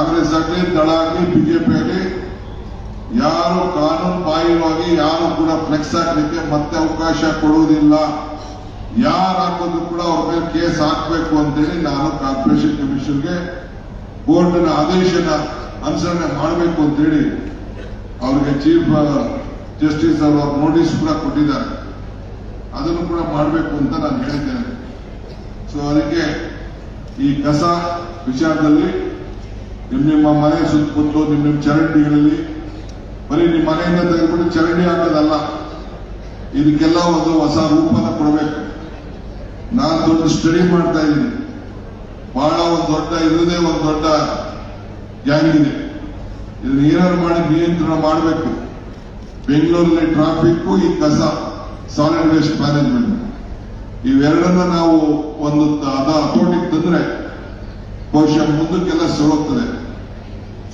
ಕಾಂಗ್ರೆಸ್ ಆಗಲಿ, ದಳ ಆಗಲಿ ಬಿಜೆಪಿ ಆಗಲಿ, ಯಾರು ಕಾನೂನು ಬಾಹಿರವಾಗಿ ಯಾರು ಕೂಡ ಫ್ಲೆಕ್ಸ್ ಹಾಕ್ಲಿಕ್ಕೆ ಮತ್ತೆ ಅವಕಾಶ ಕೊಡುವುದಿಲ್ಲ. ಯಾರು ಕೂಡ ಅವ್ರ ಮೇಲೆ ಕೇಸ್ ಹಾಕಬೇಕು ಅಂತೇಳಿ ನಾನು ಕಾರ್ಪೊರೇಷನ್ ಕಮಿಷನ್ಗೆ ಕೋರ್ಟ್ನ ಆದೇಶನ ಅನುಸರಣೆ ಮಾಡಬೇಕು ಅಂತೇಳಿ ಅವ್ರಿಗೆ ಚೀಫ್ ಜಸ್ಟಿಸ್ ಅವರು ನೋಟಿಸ್ ಕೂಡ ಕೊಟ್ಟಿದ್ದಾರೆ. ಅದನ್ನು ಕೂಡ ಮಾಡಬೇಕು ಅಂತ ನಾನು ಹೇಳಿದ್ದೇನೆ ಸೊ ಅದಕ್ಕೆ ಈ ಕಸ ವಿಚಾರದಲ್ಲಿ ನಿಮ್ ನಿಮ್ಮ ಮನೆ ಸುತ್ತಮುತ್ತಲು ನಿಮ್ ನಿಮ್ಮ ಚರಂಡಿಗಳಲ್ಲಿ, ಬರೀ ನಿಮ್ಮ ಮನೆಯಿಂದ ತೆಗೆದುಬಿಟ್ಟು ಚರಂಡಿ ಹಾಕೋದಲ್ಲ, ಇದಕ್ಕೆಲ್ಲ ಒಂದು ಹೊಸ ರೂಪನ ಕೊಡಬೇಕು. ನಾನು ದೊಡ್ಡ ಸ್ಟಡಿ ಮಾಡ್ತಾ ಇದ್ದೀನಿ. ಬಹಳ ಒಂದು ದೊಡ್ಡ ಇರೋದೇ ಒಂದು ದೊಡ್ಡ ಗ್ಯಾಂಗ್ ಇದೆ. ಇದನ್ನ ಏನಾದ್ರು ಮಾಡಿ ನಿಯಂತ್ರಣ ಮಾಡಬೇಕು. ಬೆಂಗಳೂರಲ್ಲಿ ಟ್ರಾಫಿಕ್ ಈ ಕಸ ಸಾಲಿಡ್ ವೇಸ್ಟ್ ಮ್ಯಾನೇಜ್ಮೆಂಟ್ ಇವೆರಡನ್ನ ನಾವು ಒಂದು, ಅದ ಹತೋಟಿಗೆ ತಂದ್ರೆ ಬಹುಶಃ ಮುಂದಕ್ಕೆಲ್ಲ ಸರೋಗ್ತದೆ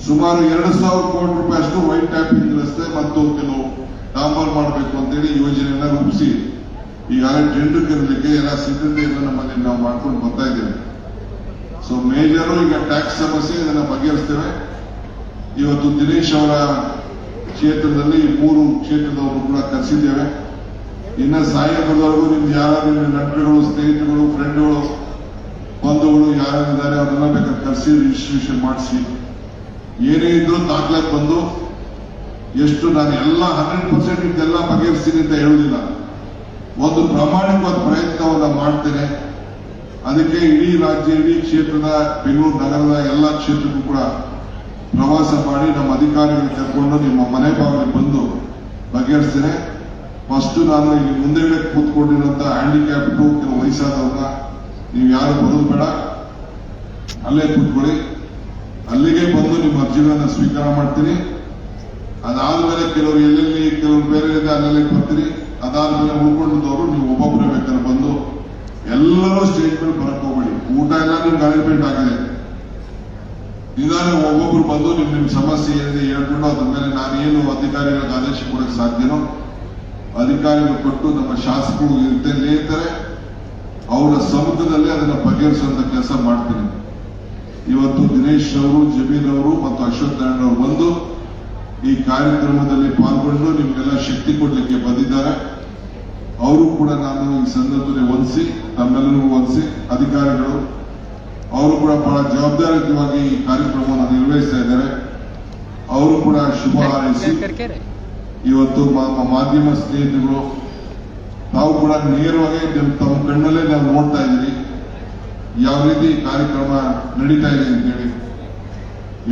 ಸುಮಾರು ಎರಡು ಸಾವಿರ ಕೋಟಿ ರೂಪಾಯಿ ಅಷ್ಟು ವೈಟ್ ಟ್ಯಾಪಿಂಗ್ ರಸ್ತೆ ಮತ್ತು ಕೆಲವು ಡಾಂಬರ್ ಮಾಡಬೇಕು ಅಂತೇಳಿ ಯೋಜನೆಯನ್ನ ರೂಪಿಸಿ. ಈಗಾಗಲೇ ಟೆಂಡರ್ ಕರೀಲಿಕ್ಕೆ ಎಲ್ಲ ಸಿದ್ಧತೆಯನ್ನು ನಮ್ಮಲ್ಲಿ ನಾವು ಮಾಡ್ಕೊಂಡು ಬರ್ತಾ ಇದ್ದೇವೆ. ಸೊ ಮೇಜರು ಈಗ ಟ್ಯಾಕ್ಸ್ ಸಮಸ್ಯೆ ಇದನ್ನ ಬಗೆಹರಿಸ್ತೇವೆ. ಇವತ್ತು ದಿನೇಶ್ ಅವರ ಕ್ಷೇತ್ರದಲ್ಲಿ ಮೂರು ಕ್ಷೇತ್ರದವರು ಕೂಡ ಕರೆಸಿದ್ದೇವೆ. ಇನ್ನ ಸಾಯಂಕಾಲದವರೆಗೂ ನಿಮ್ಗೆ ಯಾರು ನಿಮ್ಮ ನಂಟರುಗಳು, ಸ್ನೇಹಿತರುಗಳು ಫ್ರೆಂಡ್ಗಳು ಬಂಧುಗಳು ಯಾರಿದ್ದಾರೆ, ಅವರೆಲ್ಲ ಬೇಕಾದ್ರೆ ಕರೆಸಿ ರಿಜಿಸ್ಟ್ರೇಷನ್ ಮಾಡಿಸಿ. ಏನೇ ಇದ್ರೂ ದಾಖಲಾತಿ ಬಂದು ಎಷ್ಟು ನಾನು ಎಲ್ಲ ಹಂಡ್ರೆಡ್ ಪರ್ಸೆಂಟ್ ಇದೆಲ್ಲ ಬಗೆಹರಿಸ್ತೀನಿ ಅಂತ ಹೇಳುವುದಿಲ್ಲ ಒಂದು ಪ್ರಾಮಾಣಿಕವಾದ ಪ್ರಯತ್ನವನ್ನ ಮಾಡ್ತೇನೆ. ಅದಕ್ಕೆ ಇಡೀ ರಾಜ್ಯ, ಇಡೀ ಕ್ಷೇತ್ರದ, ಬೆಂಗಳೂರು ನಗರದ ಎಲ್ಲ ಕ್ಷೇತ್ರಕ್ಕೂ ಕೂಡ ಪ್ರವಾಸ ಮಾಡಿ ನಮ್ಮ ಅಧಿಕಾರಿಗಳು ಕರ್ಕೊಂಡು ನಿಮ್ಮ ಮನೆ ಬಾಗಿಲಿಗೆ ಬಂದು ಬಗೆಹರಿಸ್ತೇನೆ. ಫಸ್ಟ್ ನಾನು ಇಲ್ಲಿ ಮುಂದೆ ಕೂತ್ಕೊಂಡಿರುವಂತ ಹ್ಯಾಂಡಿಕ್ಯಾಪ್ ಕೆಲವು ವಯಸ್ಸಾದವ್ರನ್ನ ನೀವು ಯಾರು ಬರೋದು ಬೇಡ. ಅಲ್ಲೇ ಕೂತ್ಕೊಳ್ಳಿ. ಅಲ್ಲಿಗೆ ಬಂದು ನಿಮ್ಮ ಅರ್ಜಿಗಳನ್ನ ಸ್ವೀಕಾರ ಮಾಡ್ತೀನಿ ಅದಾದ್ಮೇಲೆ ಕೆಲವರು ಎಲ್ಲೆಲ್ಲಿ ಕೆಲವರು ಬೇರೆ ಇದೆ ಅಲ್ಲೆಲ್ಲಿ ಬರ್ತೀರಿ. ಅದಾದ್ಮೇಲೆ ಉಳ್ಕೊಂಡಿದ್ದವರು ನೀವು ಒಬ್ಬೊಬ್ಬರೇ ಬೇಕಾದ್ರೆ ಬಂದು ಎಲ್ಲರೂ ಸ್ಟೇಜ್ ಮೇಲೆ ಬರಕ್ ಹೋಗ್ಬೇಡಿ. ಊಟ ಎಲ್ಲ ನಿಮ್ಗೆ ಅರೇಂಜ್ಮೆಂಟ್ ಆಗಿದೆ. ನಿಧಾನ ಒಬ್ಬೊಬ್ರು ಬಂದು ನಿಮ್ ನಿಮ್ ಸಮಸ್ಯೆ ಏನಿದೆ ಹೇಳ್ಕೊಂಡು ಅದ್ರ ಮೇಲೆ ನಾನೇನು ಅಧಿಕಾರಿಗಳಿಗೆ ಆದೇಶ ಕೊಡಕ್ಕೆ ಸಾಧ್ಯನೋ, ಅಧಿಕಾರಿಗಳು ಕೊಟ್ಟು ನಮ್ಮ ಶಾಸಕರು ಇರ್ತಲೇ ಇರ್ತಾರೆ. ಅವರ ಸಮ್ಮುಖದಲ್ಲಿ ಅದನ್ನ ಬಗೆಹರಿಸುವಂತ ಕೆಲಸ ಮಾಡ್ತೀನಿ. ಇವತ್ತು ದಿನೇಶ್ ಅವರು ಜಮೀನ್ ಅವರು ಮತ್ತು ಅಶ್ವಥ್ ನಾರಾಯಣ ಅವರು ಬಂದು ಈ ಕಾರ್ಯಕ್ರಮದಲ್ಲಿ ಪಾಲ್ಗೊಂಡು ನಿಮ್ಗೆಲ್ಲ ಶಕ್ತಿ ಕೊಡ್ಲಿಕ್ಕೆ ಬಂದಿದ್ದಾರೆ. ಅವರು ಕೂಡ ನಾನು ಈ ಸಂದರ್ಭದಲ್ಲಿ ವಂದಿಸಿ ತಮ್ಮೆಲ್ಲರಿಗೂ ವಂದಿಸಿ ಅಧಿಕಾರಿಗಳು, ಅವರು ಕೂಡ ಬಹಳ ಜವಾಬ್ದಾರಿಯುತವಾಗಿ ಈ ಕಾರ್ಯಕ್ರಮವನ್ನು ನಿರ್ವಹಿಸ್ತಾ ಇದ್ದಾರೆ. ಅವರು ಕೂಡ ಶುಭ ಹಾರೈಸಿ, ಇವತ್ತು ಮಾಧ್ಯಮ ಸ್ನೇಹಿತರು ನಾವು ಕೂಡ ನೇರವಾಗಿ ತಮ್ಮ ಕಣ್ಣಲ್ಲೇ ನಾವು ನೋಡ್ತಾ ಇದ್ದೀರಿ ಯಾವ ರೀತಿ ಕಾರ್ಯಕ್ರಮ ನಡೀತಾ ಇದೆ ಅಂತೇಳಿ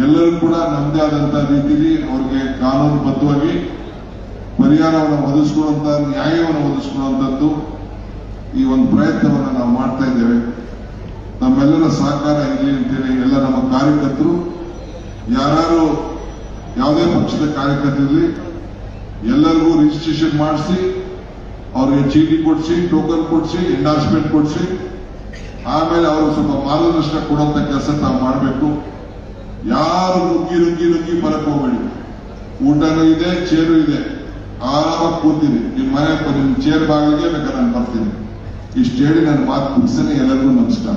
ಎಲ್ಲರೂ ಕೂಡ ನಮ್ಮದೇ ಆದಂತ ರೀತಿಯಲ್ಲಿ ಅವ್ರಿಗೆ ಕಾನೂನುಬದ್ಧವಾಗಿ ಪರಿಹಾರವನ್ನು ಒದಗಿಸ್ಕೊಳ್ಳುವಂತ ನ್ಯಾಯವನ್ನು ಒದಗಿಸ್ಕೊಳ್ಳುವಂಥದ್ದು ಈ ಒಂದು ಪ್ರಯತ್ನವನ್ನು ನಾವು ಮಾಡ್ತಾ ಇದ್ದೇವೆ. ನಮ್ಮೆಲ್ಲರ ಸಹಕಾರ ಇರಲಿ ಅಂತೇಳಿ ಎಲ್ಲ ನಮ್ಮ ಕಾರ್ಯಕರ್ತರು ಯಾರು ಯಾವುದೇ ಪಕ್ಷದ ಕಾರ್ಯಕರ್ತರಲ್ಲಿ ಎಲ್ಲರಿಗೂ ರಿಜಿಸ್ಟ್ರೇಷನ್ ಮಾಡಿಸಿ, ಅವ್ರಿಗೆ ಚೀಟಿ ಕೊಡಿಸಿ ಟೋಕನ್ ಕೊಡಿಸಿ ಎಂಡಾರ್ಸ್ಮೆಂಟ್ ಕೊಡಿಸಿ ಆಮೇಲೆ ಅವರು ಸ್ವಲ್ಪ ಮಾರ್ಗದರ್ಶನ ಕೊಡುವಂತ ಕೆಲಸ ತಾವು ಮಾಡಬೇಕು. ಯಾರು ನುಗ್ಗಿ ನುಗ್ಗಿ ನುಗ್ಗಿ ಬರಕ್ ಹೋಗ್ಬೇಡಿ. ಊಟನೂ ಇದೆ ಚೇರು ಇದೆ. ಆರಾಮಾಗಿ ಕೂತೀನಿ. ನಿಮ್ಮ ಮನೆ ನಿಮ್ಮ ಚೇರ್ ಬಾಗಿಲಿಗೆ ಬೇಕಾದ್ರೆ ನಾನು ಬರ್ತೀನಿ. ಇಷ್ಟು ಹೇಳಿ ನನ್ನ ಮಾತು ಮುಗಿಸನೇ, ಎಲ್ಲರಿಗೂ ನಮಸ್ಕಾರ.